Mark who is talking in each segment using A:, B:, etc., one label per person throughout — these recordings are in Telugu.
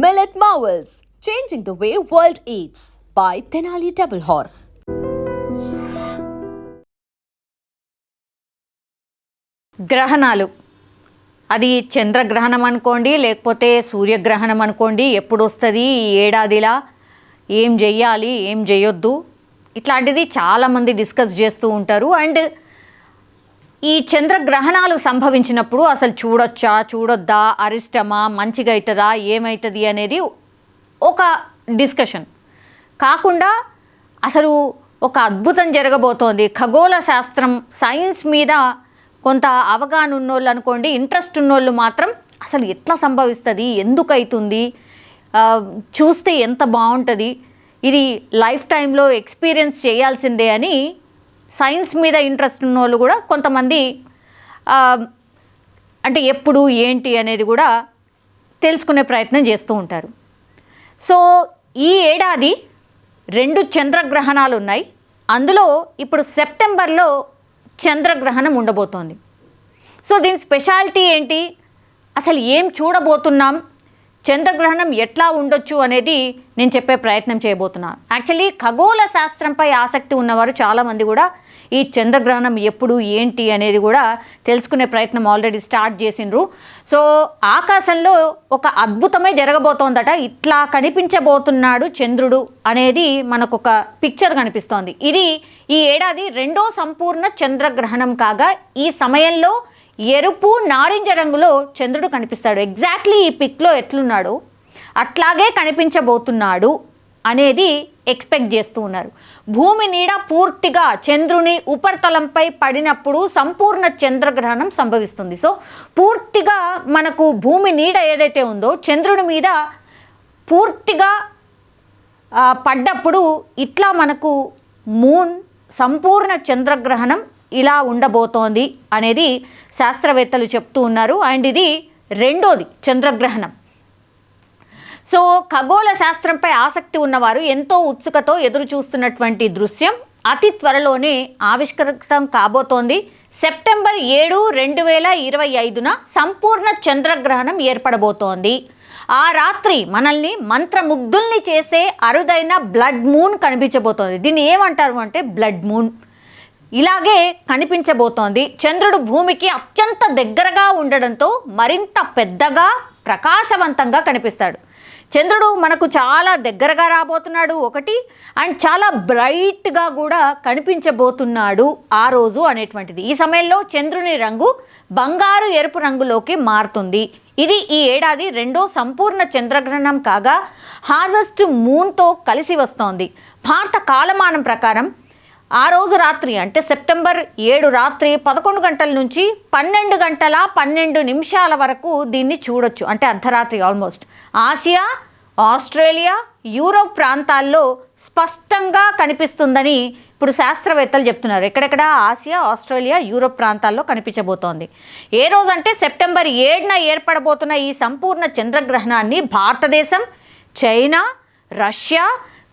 A: Millet Marvels, changing the way world eats by Tenali Double Horse.
B: గ్రహణాలు. అది చంద్రగ్రహణం అనుకోండి లేకపోతే సూర్యగ్రహణం అనుకోండి ఎప్పుడు వస్తుంది ఈ ఏడాదిలా ఏం చెయ్యాలి ఏం చేయొద్దు ఇట్లాంటిది చాలామంది డిస్కస్ చేస్తూ ఉంటారు. అండ్ ఈ చంద్రగ్రహణాలు సంభవించినప్పుడు అసలు చూడొచ్చా? చూడొద్దా? అరిష్టమా? మంచిగా అవుతుందా? ఏమవుతుంది అనేది ఒక డిస్కషన్. కాకుండా అసలు ఒక అద్భుతం జరగబోతోంది. ఖగోళ శాస్త్రం సైన్స్ మీద కొంత అవగాహన ఉన్నోళ్ళు అనుకోండి ఇంట్రెస్ట్ ఉన్నోళ్ళు మాత్రం అసలు ఎట్లా సంభవిస్తుంది? ఎందుకు అవుతుంది చూస్తే ఎంత బాగుంటుంది? ఇది లైఫ్ టైంలో ఎక్స్పీరియన్స్ చేయాల్సిందే అని సైన్స్ మీద ఇంట్రెస్ట్ ఉన్న వాళ్ళు కూడా కొంతమంది అంటే ఎప్పుడు ఏంటి అనేది కూడా తెలుసుకునే ప్రయత్నం చేస్తూ ఉంటారు. సో ఈ ఏడాది రెండు చంద్రగ్రహణాలు ఉన్నాయి. అందులో ఇప్పుడు సెప్టెంబర్లో చంద్రగ్రహణం ఉండబోతోంది. సో దీని స్పెషాలిటీ ఏంటి? అసలు ఏం చూడబోతున్నాం? చంద్రగ్రహణం ఎట్లా ఉండొచ్చు అనేది నేను చెప్పే ప్రయత్నం చేయబోతున్నాను యాక్చువల్లీ ఖగోళ శాస్త్రంపై ఆసక్తి ఉన్నవారు చాలామంది కూడా ఈ చంద్రగ్రహణం ఎప్పుడు ఏంటి అనేది కూడా తెలుసుకునే ప్రయత్నం ఆల్రెడీ స్టార్ట్ చేసిండ్రు. సో ఆకాశంలో ఒక అద్భుతమే జరగబోతోందట. ఇట్లా కనిపించబోతున్నాడు చంద్రుడు అనేది మనకు ఒక పిక్చర్ కనిపిస్తోంది. ఇది ఈ ఏడాది రెండో సంపూర్ణ చంద్రగ్రహణం కాగా ఈ సమయంలో ఎరుపు నారింజ రంగులో చంద్రుడు కనిపిస్తాడు. ఎగ్జాక్ట్లీ ఈ పిక్లో ఎట్లున్నాడు అట్లాగే కనిపించబోతున్నాడు. అనేది ఎక్స్పెక్ట్ చేస్తూ ఉన్నారు. భూమి నీడ పూర్తిగా చంద్రుని ఉపరితలంపై పడినప్పుడు సంపూర్ణ చంద్రగ్రహణం సంభవిస్తుంది. సో పూర్తిగా మనకు భూమి నీడ ఏదైతే ఉందో చంద్రుని మీద పూర్తిగా పడ్డప్పుడు ఇట్లా మనకు మూన్ సంపూర్ణ చంద్రగ్రహణం ఇలా ఉండబోతోంది అనేది శాస్త్రవేత్తలు చెప్తూ ఉన్నారు. అండ్ ఇది రెండోది చంద్రగ్రహణం. సో ఖగోళ శాస్త్రంపై ఆసక్తి ఉన్నవారు ఎంతో ఉత్సుకతో ఎదురు చూస్తున్నటువంటి దృశ్యం అతి త్వరలోనే ఆవిష్కృతం కాబోతోంది. సెప్టెంబర్ ఏడు రెండు వేల ఇరవై ఐదున సంపూర్ణ చంద్రగ్రహణం ఏర్పడబోతోంది. ఆ రాత్రి మనల్ని మంత్రముగ్ధుల్ని చేసే అరుదైన బ్లడ్ మూన్ కనిపించబోతోంది. దీన్ని ఏమంటారు అంటే బ్లడ్ మూన్. ఇలాగే కనిపించబోతోంది. చంద్రుడు భూమికి అత్యంత దగ్గరగా ఉండడంతో మరింత పెద్దగా ప్రకాశవంతంగా కనిపిస్తాడు. చంద్రుడు మనకు చాలా దగ్గరగా రాబోతున్నాడు ఒకటి అండ్ చాలా బ్రైట్గా కూడా కనిపించబోతున్నాడు ఆ రోజు అనేటువంటిది. ఈ సమయంలో చంద్రుని రంగు బంగారు ఎరుపు రంగులోకి మారుతుంది. ఇది ఈ ఏడాది రెండో సంపూర్ణ చంద్రగ్రహణం కాగా హార్వెస్ట్ మూన్తో కలిసి వస్తోంది. భారత కాలమానం ప్రకారం ఆ రోజు రాత్రి అంటే సెప్టెంబర్ ఏడు రాత్రి పదకొండు గంటల నుంచి పన్నెండు గంటల పన్నెండు నిమిషాల వరకు దీన్ని చూడొచ్చు. అంటే అర్ధరాత్రి ఆల్మోస్ట్. ఆసియా ఆస్ట్రేలియా యూరోప్ ప్రాంతాల్లో స్పష్టంగా కనిపిస్తుందని ఇప్పుడు శాస్త్రవేత్తలు చెప్తున్నారు. ఎక్కడెక్కడ? ఆసియా ఆస్ట్రేలియా యూరోప్ ప్రాంతాల్లో కనిపించబోతోంది. ఏ రోజంటే సెప్టెంబర్ ఏడున ఏర్పడబోతున్న ఈ సంపూర్ణ చంద్రగ్రహణాన్ని భారతదేశం చైనా రష్యా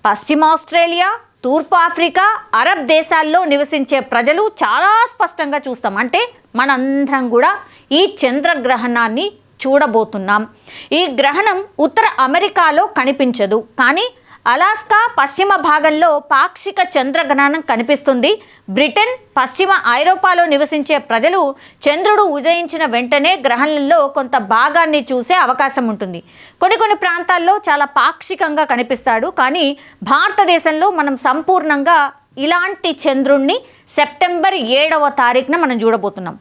B: పశ్చిమ ఆస్ట్రేలియా తూర్పు ఆఫ్రికా అరబ్ దేశాల్లో నివసించే ప్రజలు చాలా స్పష్టంగా చూస్తాం. అంటే మనందరం కూడా ఈ చంద్రగ్రహణాన్ని చూడబోతున్నాం. ఈ గ్రహణం ఉత్తర అమెరికాలో కనిపించదు. కానీ అలాస్కా పశ్చిమ భాగంలో పాక్షిక చంద్రగ్రహణం కనిపిస్తుంది. బ్రిటన్ పశ్చిమ ఐరోపాలో నివసించే ప్రజలు చంద్రుడు ఉదయించిన వెంటనే గ్రహణంలో కొంత భాగాన్ని చూసే అవకాశం ఉంటుంది. కొన్ని కొన్ని ప్రాంతాల్లో చాలా పాక్షికంగా కనిపిస్తాడు. కానీ భారతదేశంలో మనం సంపూర్ణంగా ఇలాంటి చంద్రుణ్ణి సెప్టెంబర్ ఏడవ తారీఖున మనం చూడబోతున్నాం.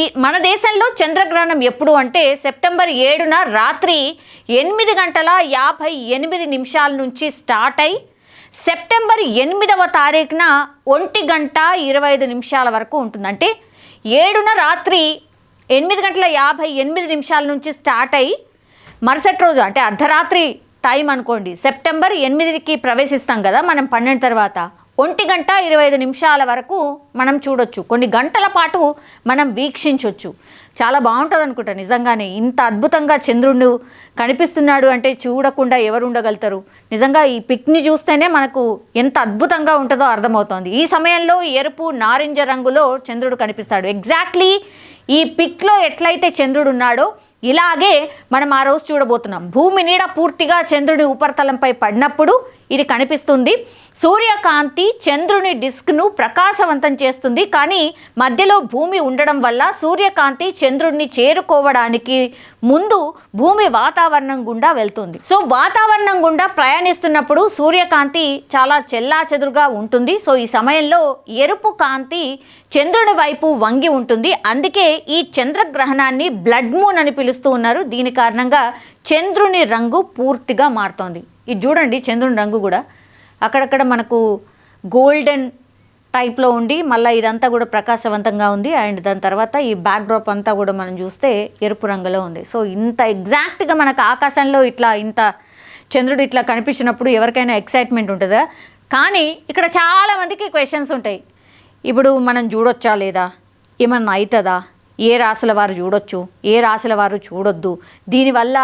B: ఈ మన దేశంలో చంద్రగ్రహణం ఎప్పుడు అంటే సెప్టెంబర్ ఏడున రాత్రి ఎనిమిది గంటల యాభై ఎనిమిది నిమిషాల నుంచి స్టార్ట్ అయి సెప్టెంబర్ ఎనిమిదవ తారీఖున ఒంటి గంట ఇరవై ఐదు నిమిషాల వరకు ఉంటుందంటే ఏడున రాత్రి ఎనిమిది గంటల యాభై ఎనిమిది నిమిషాల నుంచి స్టార్ట్ అయ్యి మరుసటి రోజు అంటే అర్ధరాత్రి టైం అనుకోండి. సెప్టెంబర్ ఎనిమిదికి ప్రవేశిస్తాం కదా మనం పన్నెండు తర్వాత. ఒంటి గంట ఇరవై ఐదు నిమిషాల వరకు మనం చూడొచ్చు. కొన్ని గంటల పాటు మనం వీక్షించవచ్చు చాలా బాగుంటుంది అనుకుంటా నిజంగానే. ఇంత అద్భుతంగా చంద్రుడు కనిపిస్తున్నాడు అంటే చూడకుండా ఎవరు ఉండగలుగుతారు? నిజంగా ఈ పిక్ని చూస్తేనే మనకు ఎంత అద్భుతంగా ఉంటుందో అర్థమవుతోంది. ఈ సమయంలో ఎరుపు నారింజ రంగులో చంద్రుడు కనిపిస్తాడు. ఎగ్జాక్ట్లీ ఈ పిక్లో ఎట్లయితే చంద్రుడు ఉన్నాడో ఇలాగే మనం ఆ రోజు చూడబోతున్నాం. భూమి నీడ పూర్తిగా చంద్రుడి ఉపరితలంపై పడినప్పుడు ఇది కనిపిస్తుంది. సూర్యకాంతి చంద్రుని డిస్క్ను ప్రకాశవంతం చేస్తుంది. కానీ మధ్యలో భూమి ఉండడం వల్ల సూర్యకాంతి చంద్రుడిని చేరుకోవడానికి ముందు భూమి వాతావరణం గుండా వెళ్తుంది. సో వాతావరణం గుండా ప్రయాణిస్తున్నప్పుడు సూర్యకాంతి చాలా చెల్లాచెదురుగా ఉంటుంది. సో ఈ సమయంలో ఎరుపు కాంతి చంద్రుని వైపు వంగి ఉంటుంది. అందుకే ఈ చంద్రగ్రహణాన్ని బ్లడ్ మూన్ అని పిలుస్తూ ఉన్నారు. దీని కారణంగా చంద్రుని రంగు పూర్తిగా మారుతోంది. ఇది చూడండి చంద్రుని రంగు కూడా. అక్కడక్కడ మనకు గోల్డెన్ టైప్లో ఉండి మళ్ళీ ఇదంతా కూడా ప్రకాశవంతంగా ఉంది. అండ్ దాని తర్వాత ఈ బ్యాక్డ్రాప్ అంతా కూడా మనం చూస్తే ఎరుపు రంగులో ఉంది. సో ఇంత ఎగ్జాక్ట్గా మనకు ఆకాశంలో ఇట్లా ఇంత చంద్రుడు ఇట్లా కనిపించినప్పుడు ఎవరికైనా ఎక్సైట్మెంట్ ఉంటుందా? కానీ ఇక్కడ చాలామందికి క్వశ్చన్స్ ఉంటాయి. ఇప్పుడు మనం చూడొచ్చా లేదా? ఏమన్నా అవుతుందా ఏ రాశుల వారు చూడొచ్చు? ఏ రాశుల వారు చూడొద్దు? దీనివల్ల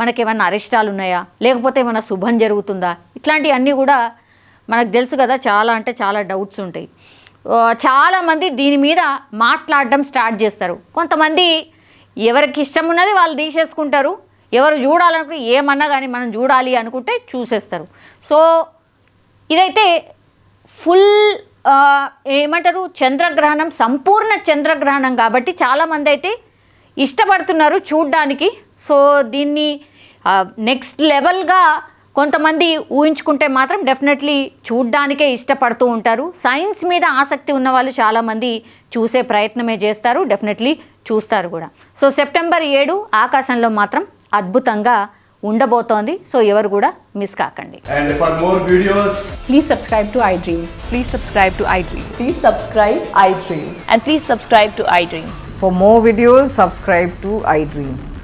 B: మనకేమన్నా అరిష్టాలు ఉన్నాయా లేకపోతే ఏమైనా శుభం జరుగుతుందా? ఇట్లాంటివన్నీ కూడా మనకు తెలుసు కదా చాలా అంటే చాలా డౌట్స్ ఉంటాయి. చాలామంది దీని మీద మాట్లాడడం స్టార్ట్ చేస్తారు. కొంతమంది ఎవరికి ఇష్టం ఉన్నది వాళ్ళు తీసేసుకుంటారు. ఎవరు చూడాలనుకుంటే ఏమన్నా కానీ మనం చూడాలి అనుకుంటే చూసేస్తారు. సో ఇదైతే ఫుల్ ఏమంటారు చంద్రగ్రహణం సంపూర్ణ చంద్రగ్రహణం కాబట్టి చాలామంది అయితే ఇష్టపడుతున్నారు చూడ్డానికి. సో దీన్ని నెక్స్ట్ లెవెల్గా కొంతమంది ఊహించుకుంటే మాత్రం డెఫినెట్లీ చూడ్డానికే ఇష్టపడుతూ ఉంటారు. సైన్స్ మీద ఆసక్తి ఉన్న వాళ్ళు చాలామంది చూసే ప్రయత్నమే చేస్తారు. డెఫినెట్లీ చూస్తారు కూడా. సో సెప్టెంబర్ ఏడు ఆకాశంలో మాత్రం అద్భుతంగా ఉండబోతోంది. సో ఎవరు కూడా మిస్ కాకండి.
C: Please subscribe to I
D: dream please subscribe to
E: I dream please subscribe
D: I dream and
E: please subscribe to I dream
F: for more videos subscribe to I
C: dream